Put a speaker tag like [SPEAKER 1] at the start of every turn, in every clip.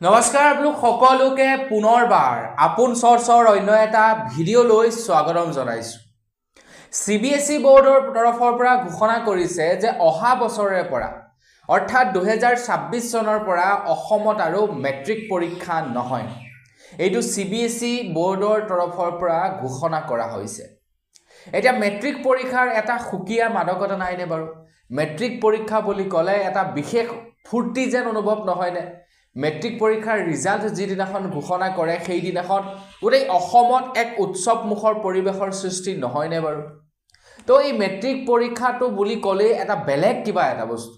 [SPEAKER 1] নমস্কাৰ আপোনালোক সকলোকে পুনৰবাৰ আপোন চৰ্চৰ অন্য এটা ভিডিঅ'লৈ স্বাগতম জনাইছোঁ। চি বি এছ ই বৰ্ডৰ তৰফৰ পৰা ঘোষণা কৰিছে যে অহা বছৰৰে পৰা অৰ্থাৎ দুহেজাৰ ছাব্বিছ চনৰ পৰা অসমত আৰু মেট্ৰিক পৰীক্ষা নহয়। এইটো চি বি এছ ই বৰ্ডৰ তৰফৰ পৰা ঘোষণা কৰা হৈছে। এতিয়া মেট্ৰিক পৰীক্ষাৰ এটা সুকীয়া মাদকতা নাইনে বাৰু? মেট্ৰিক পৰীক্ষা বুলি ক'লে এটা বিশেষ ফূৰ্তি যেন অনুভৱ নহয়নে? মেট্ৰিক পৰীক্ষাৰ ৰিজাল্ট যিদিনাখন ঘোষণা কৰে সেইদিনাখন গোটেই অসমত এক উৎসৱমুখৰ পৰিৱেশৰ সৃষ্টি নহয়নে বাৰু? তো এই মেট্ৰিক পৰীক্ষাটো বুলি ক'লেই এটা বেলেগ কিবা এটা বস্তু।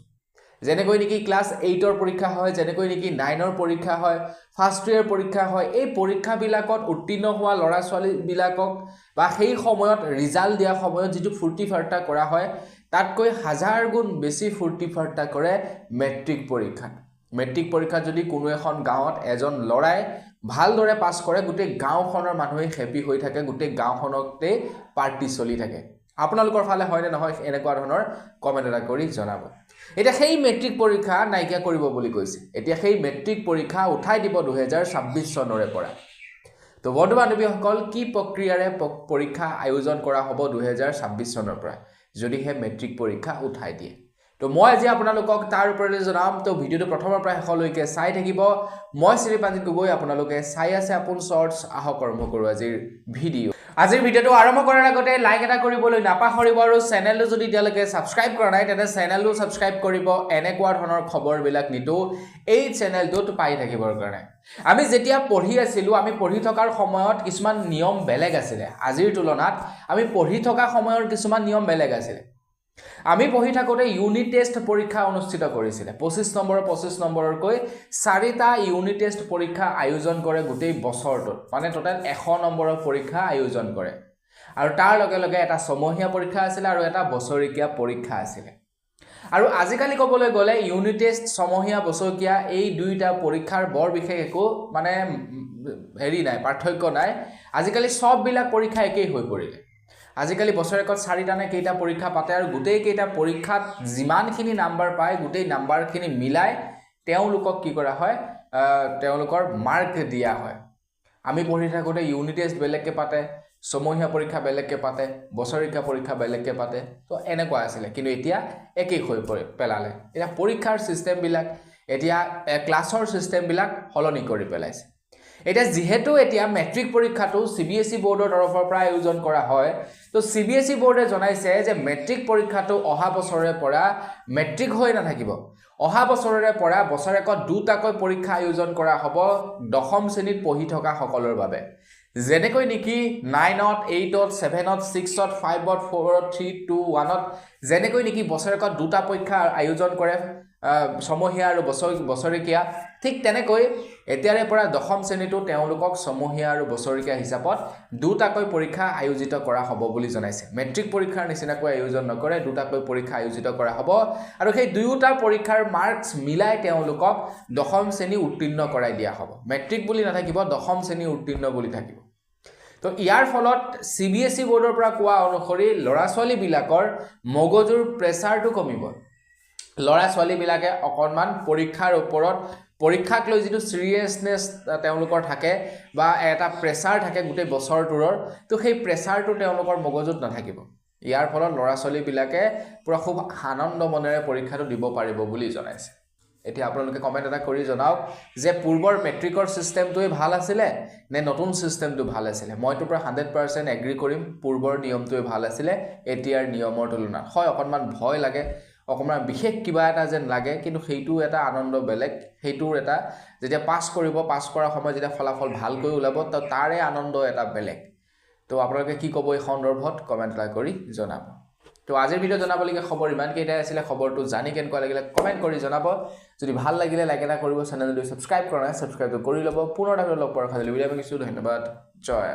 [SPEAKER 1] যেনেকৈ নেকি ক্লাছ এইটৰ পৰীক্ষা হয় যেনেকৈ নেকি নাইনৰ পৰীক্ষা হয় ফাৰ্ষ্ট ইয়েৰ পৰীক্ষা হয় এই পৰীক্ষাবিলাকত উত্তীৰ্ণ হোৱা ল'ৰা ছোৱালীবিলাকক বা সেই সময়ত ৰিজাল্ট দিয়া সময়ত যিটো ফূৰ্তি ফাৰ্তা কৰা হয় তাতকৈ হাজাৰ গুণ বেছি ফূৰ্তি ফাৰ্তা কৰে মেট্ৰিক পৰীক্ষাত। মেট্ৰিক পৰীক্ষাত যদি কোনো এখন গাঁৱত এজন ল'ৰাই ভালদৰে পাছ কৰে গোটেই গাঁওখনৰ মানুহে হেপী হৈ থাকে গোটেই গাঁওখনতেই পাৰ্টি চলি থাকে। আপোনালোকৰ ফালে হয়নে নহয় এনেকুৱা ধৰণৰ কমেণ্ট এটা কৰি জনাব। এতিয়া সেই মেট্ৰিক পৰীক্ষা নাইকিয়া কৰিব বুলি কৈছে। এতিয়া সেই মেট্ৰিক পৰীক্ষা উঠাই দিব দুহেজাৰ ছাব্বিছ চনৰে পৰা। তো বন্ধু বান্ধৱীসকল কি প্ৰক্ৰিয়াৰে পৰীক্ষা আয়োজন কৰা হ'ব দুহেজাৰ ছাব্বিছ চনৰ পৰা? যদিহে মেট্ৰিক পৰীক্ষা উঠাই দিয়ে। তো মই আজি আপোনালোকক তাৰ ওপৰতে জনাম। তো ভিডিঅ'টো প্ৰথমৰ পৰা শেষলৈকে চাই থাকিব। মই শ্ৰীপাঞ্জিত গগৈ আপোনালোকে চাই আছে আপোন শ্বৰ্টছ আহক আৰম্ভ কৰোঁ আজিৰ ভিডিঅ' আজিৰ ভিডিঅ'টো আৰম্ভ কৰাৰ আগতে লাইক এটা কৰিবলৈ নাপাহৰিব আৰু চেনেলটো যদি এতিয়ালৈকে ছাবস্ক্ৰাইব কৰা নাই তেন্তে চেনেলটো ছাবস্ক্ৰাইব কৰিব। এনেকুৱা ধৰণৰ খবৰবিলাক নিতৌ এই চেনেলটোত পাই থাকিবৰ কাৰণে। আমি যেতিয়া পঢ়ি আছিলোঁ আমি পঢ়ি থকাৰ সময়ত কিছুমান নিয়ম বেলেগ আছিলে। আজিৰ তুলনাত আমি পঢ়ি থকা সময়ৰ কিছুমান নিয়ম বেলেগ আছিলে। আমি পঢ়ি থাকোঁতে ইউনিট টেষ্ট পৰীক্ষা অনুষ্ঠিত কৰিছিলে। পঁচিছ নম্বৰ পঁচিছ নম্বৰকৈ চাৰিটা ইউনিট টেষ্ট পৰীক্ষা আয়োজন কৰে গোটেই বছৰটোত। মানে টোটেল এশ নম্বৰৰ পৰীক্ষা আয়োজন কৰে। আৰু তাৰ লগে লগে এটা ছমহীয়া পৰীক্ষা আছিলে আৰু এটা বছৰেকীয়া পৰীক্ষা আছিলে। আৰু আজিকালি ক'বলৈ গ'লে ইউনিট টেষ্ট ছমহীয়া বছৰেকীয়া এই দুয়োটা পৰীক্ষাৰ বৰ বিশেষ একো মানে হেৰি নাই পাৰ্থক্য নাই। আজিকালি চববিলাক পৰীক্ষা একেই হৈ পৰিলে। আজিকালি বছৰেকত চাৰিটা নে কেইটা পৰীক্ষা পাতে আৰু গোটেইকেইটা পৰীক্ষাত যিমানখিনি নাম্বাৰ পায় গোটেই নাম্বাৰখিনি মিলাই তেওঁলোকক কি কৰা হয় তেওঁলোকৰ মাৰ্ক দিয়া হয়। আমি পঢ়ি থাকোঁতে ইউনিট টেষ্ট বেলেগকৈ পাতে ছমহীয়া পৰীক্ষা বেলেগকৈ পাতে বছৰেকীয়া পৰীক্ষা বেলেগকৈ পাতে তো এনেকুৱা আছিলে। কিন্তু এতিয়া একেই হৈ পেলালে। এতিয়া পৰীক্ষাৰ ছিষ্টেমবিলাক এতিয়া ক্লাছৰ ছিষ্টেমবিলাক সলনি কৰি পেলাইছে। এতিয়া যিহেতু এতিয়া মেট্ৰিক পৰীক্ষাটো চি বি এছ ই বৰ্ডৰ তৰফৰ পৰা আয়োজন কৰা হয় তো চি বি এছ ই বৰ্ডে জনাইছে যে মেট্ৰিক পৰীক্ষাটো অহা বছৰৰে পৰা মেট্ৰিক হৈ নাথাকিব। অহা বছৰৰে পৰা বছৰেকত দুটাকৈ পৰীক্ষা আয়োজন কৰা হ'ব দশম শ্ৰেণীত পঢ়ি থকা সকলৰ বাবে। যেনেকৈ নেকি নাইনত এইটত ছেভেনত ছিক্সত ফাইভত ফ'ৰত থ্ৰী টু ওৱানত যেনেকৈ নেকি বছৰেকত দুটা পৰীক্ষা আয়োজন কৰে ছমহীয়া আৰু বছৰ বছৰেকীয়া ঠিক তেনেকৈ এতিয়াৰে পৰা দশম শ্ৰেণীতো তেওঁলোকক ছমহীয়া আৰু বছৰেকীয়া হিচাপত দুটাকৈ পৰীক্ষা আয়োজিত কৰা হ'ব বুলি জনাইছে। মেট্ৰিক পৰীক্ষাৰ নিচিনাকৈ আয়োজন নকৰে দুটাকৈ পৰীক্ষা আয়োজিত কৰা হ'ব আৰু সেই দুয়োটা পৰীক্ষাৰ মাৰ্কছ মিলাই তেওঁলোকক দশম শ্ৰেণী উত্তীৰ্ণ কৰাই দিয়া হ'ব। মেট্ৰিক বুলি নাথাকিব দশম শ্ৰেণী উত্তীৰ্ণ বুলি থাকিব। তো ইয়াৰ ফলত চি বি এছ ই বৰ্ডৰ পৰা কোৱা অনুসৰি ল'ৰা ছোৱালীবিলাকৰ মগজুৰ প্ৰেছাৰটো কমিব। ল'ৰা ছোৱালীবিলাকে অকণমান পৰীক্ষাৰ ওপৰত পৰীক্ষাক লৈ যিটো চিৰিয়াছনেছ তেওঁলোকৰ থাকে বা এটা প্ৰেছাৰ থাকে গোটেই বছৰটোৰৰ তো সেই প্ৰেছাৰটো তেওঁলোকৰ মগজুত নাথাকিব। ইয়াৰ ফলত ল'ৰা ছোৱালীবিলাকে পূৰা খুব আনন্দ মনেৰে পৰীক্ষাটো দিব পাৰিব বুলি জনাইছে। এতিয়া আপোনালোকে কমেণ্ট এটা কৰি জনাওক যে পূৰ্বৰ মেট্ৰিকৰ ছিষ্টেমটোৱে ভাল আছিলে নে নতুন ছিষ্টেমটো ভাল আছিলে? মইতো প্ৰায় হাণ্ড্ৰেড পাৰ্চেণ্ট এগ্ৰী কৰিম পূৰ্বৰ নিয়মটোৱে ভাল আছিলে এতিয়াৰ নিয়মৰ তুলনাত। হয় অকণমান ভয় লাগে অকণমান বিশেষ কিবা এটা যেন লাগে কিন্তু সেইটো এটা আনন্দ বেলেগ। সেইটোৰ এটা যেতিয়া পাছ কৰিব পাছ কৰাৰ সময়ত যেতিয়া ফলাফল ভালকৈ ওলাব তো তাৰে আনন্দ এটা বেলেগ। তো আপোনালোকে কি ক'ব এই সন্দৰ্ভত? কমেণ্ট এটা কৰি জনাব। তো আজিৰ ভিডিঅ' জনাবলগীয়া খবৰ ইমানকেইটাই আছিলে খবৰটো জানি কেনেকুৱা লাগিলে কমেণ্ট কৰি জনাব। যদি ভাল লাগিলে লাইক এটা কৰিব চেনেলটো ছাবস্ক্ৰাইব কৰা নাই ছাবস্ক্ৰাইবটো কৰি ল'ব। পুনৰ ভিডিঅ' লগ পোৱাৰ খালি বিদায় মাগিছোঁ ধন্যবাদ। জয়